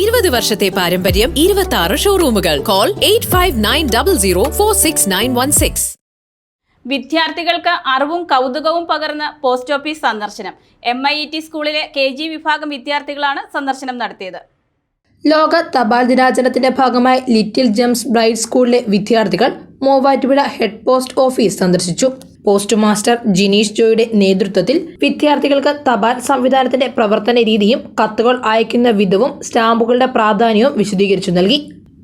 ഇരുപത് വർഷത്തെ പാരമ്പര്യം ഇരുപത്തി ആറ് ഷോറൂമുകൾ call eight five nine double zero four six nine one six വിദ്യാർത്ഥികൾക്ക് അറിവും കൗതുകവും പകർന്ന് പോസ്റ്റ് ഓഫീസ് സന്ദർശനം. എം ഐ ഇ ടി സ്കൂളിലെ കെ ജി വിഭാഗം വിദ്യാർത്ഥികളാണ് സന്ദർശനം നടത്തിയത്. ലോക തപാൽ ദിനാചരണത്തിന്റെ ഭാഗമായി ലിറ്റിൽ ജെംസ് ബ്രൈറ്റ് സ്കൂളിലെ വിദ്യാർത്ഥികൾ മൂവാറ്റുപുഴ ഹെഡ് പോസ്റ്റ് ഓഫീസ് സന്ദർശിച്ചു. പോസ്റ്റ് മാസ്റ്റർ ജിനീഷ് ജോയുടെ നേതൃത്വത്തിൽ വിദ്യാർത്ഥികൾക്ക് തപാൽ സംവിധാനത്തിന്റെ പ്രവർത്തന രീതിയും കത്തുകൾ അയക്കുന്ന വിധവും സ്റ്റാമ്പുകളുടെ പ്രാധാന്യവും വിശദീകരിച്ചു നൽകി.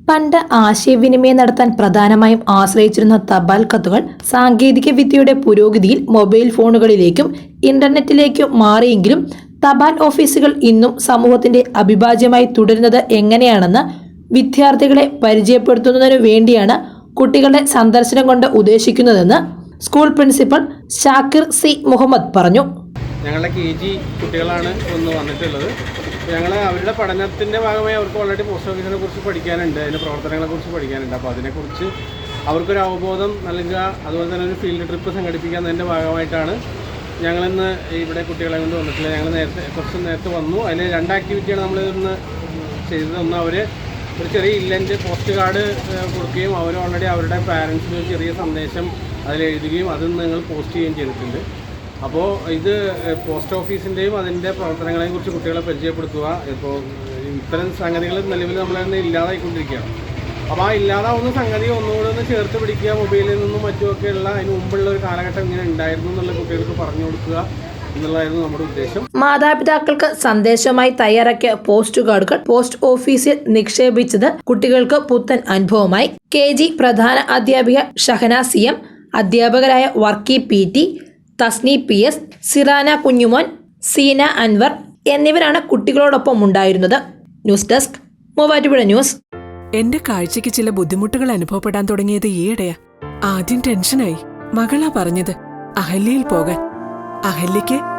പണ്ട് ആശയവിനിമയം നടത്താൻ പ്രധാനമായും ആശ്രയിച്ചിരുന്ന തപാൽ കത്തുകൾ സാങ്കേതിക വിദ്യയുടെ പുരോഗതിയിൽ മൊബൈൽ ഫോണുകളിലേക്കും ഇന്റർനെറ്റിലേക്കും മാറിയെങ്കിലും തപാൽ ഓഫീസുകൾ ഇന്നും സമൂഹത്തിന്റെ അവിഭാജ്യമായി തുടരുന്നത് എങ്ങനെയാണെന്ന് വിദ്യാർത്ഥികളെ പരിചയപ്പെടുത്തുന്നതിനു വേണ്ടിയാണ് കുട്ടികളുടെ സന്ദർശനം കൊണ്ട് ഉദ്ദേശിക്കുന്നതെന്ന് school principal Shakir C Muhammad പറഞ്ഞു. ഞങ്ങളുടെ കെ ജി കുട്ടികളാണ് ഒന്ന് വന്നിട്ടുള്ളത്. ഞങ്ങൾ അവരുടെ പഠനത്തിന്റെ ഭാഗമായി അവർക്ക് ഓൾറെഡി പോസ്റ്റ് ഓഫീസിനെ കുറിച്ച് പഠിക്കാനുണ്ട്. അതിന്റെ പ്രവർത്തനങ്ങളെക്കുറിച്ച് പഠിക്കാനുണ്ട്. അപ്പോൾ അതിനെക്കുറിച്ച് അവർക്കൊരു അവബോധം നൽകുക അതുപോലെ തന്നെ ഒരു ഫീൽഡ് ട്രിപ്പ് സംഘടിപ്പിക്കുന്നതിന്റെ ഭാഗമായിട്ടാണ് ഞങ്ങളിന്ന് ഇവിടെ കുട്ടികളെ കൊണ്ട് വന്നിട്ടുള്ളത്. ഞങ്ങൾ നേരത്തെ കുറച്ച് നേരത്തെ വന്നു. അതിൽ രണ്ട് ആക്ടിവിറ്റിയാണ് നമ്മൾ ഇന്ന് ചെയ്തത് ഒന്ന് അവർ ഒരു ചെറിയ ഇല്ലന്റ് പോസ്റ്റ് കാർഡ് കൊടുക്കുകയും അവർ ഓൾറെഡി അവരുടെ പാരൻസിന് ഒരു ചെറിയ സന്ദേശം അതിൽ എഴുതുകയും അത് നിങ്ങൾ പോസ്റ്റ് ചെയ്യുകയും ചെയ്തിട്ടുണ്ട്. അപ്പോൾ ഇത് പോസ്റ്റ് ഓഫീസിന്റെയും അതിന്റെ പ്രവർത്തനങ്ങളെയും കുറിച്ച് കുട്ടികളെ പരിചയപ്പെടുത്തുക. ഇപ്പോൾ ഇത്തരം സംഗതികൾ നിലവിൽ നമ്മളെ ഇല്ലാതായിക്കൊണ്ടിരിക്കുകയാണ്. അപ്പോൾ ആ ഇല്ലാതാവുന്ന സംഗതി ഒന്നുകൂടെ ഒന്ന് ചേർത്ത് പിടിക്കുക. മൊബൈലിൽ നിന്നും മറ്റുമൊക്കെയുള്ള അതിന് മുമ്പുള്ള ഒരു കാലഘട്ടം ഇങ്ങനെ ഉണ്ടായിരുന്നു എന്നുള്ള കുട്ടികൾക്ക് പറഞ്ഞു കൊടുക്കുക. എന്നുള്ളതായിരുന്നു നമ്മുടെ ഉദ്ദേശം. മാതാപിതാക്കൾക്ക് സന്ദേശമായി തയ്യാറാക്കിയ പോസ്റ്റ് കാർഡുകൾ പോസ്റ്റ് ഓഫീസിൽ നിക്ഷേപിച്ചത് കുട്ടികൾക്ക് പുത്തൻ അനുഭവമായി. കെ ജി പ്രധാന അധ്യാപിക ഷഹന സി എം അധ്യാപകരായ Varkey P T Tasni P S Sirana Kunjumon Seena Anwar എന്നിവരാണ് കുട്ടികളോടൊപ്പം ഉണ്ടായിരുന്നത്. News desk Muvattupuzha news. എന്റെ കാഴ്ചയ്ക്ക് ചില ബുദ്ധിമുട്ടുകൾ അനുഭവപ്പെടാൻ തുടങ്ങിയത് ഈയിടെയാ. ആദ്യം ടെൻഷനായി. മകളാ പറഞ്ഞത് അഹല്യയിൽ പോകാൻ. അഹല്യയ്ക്ക്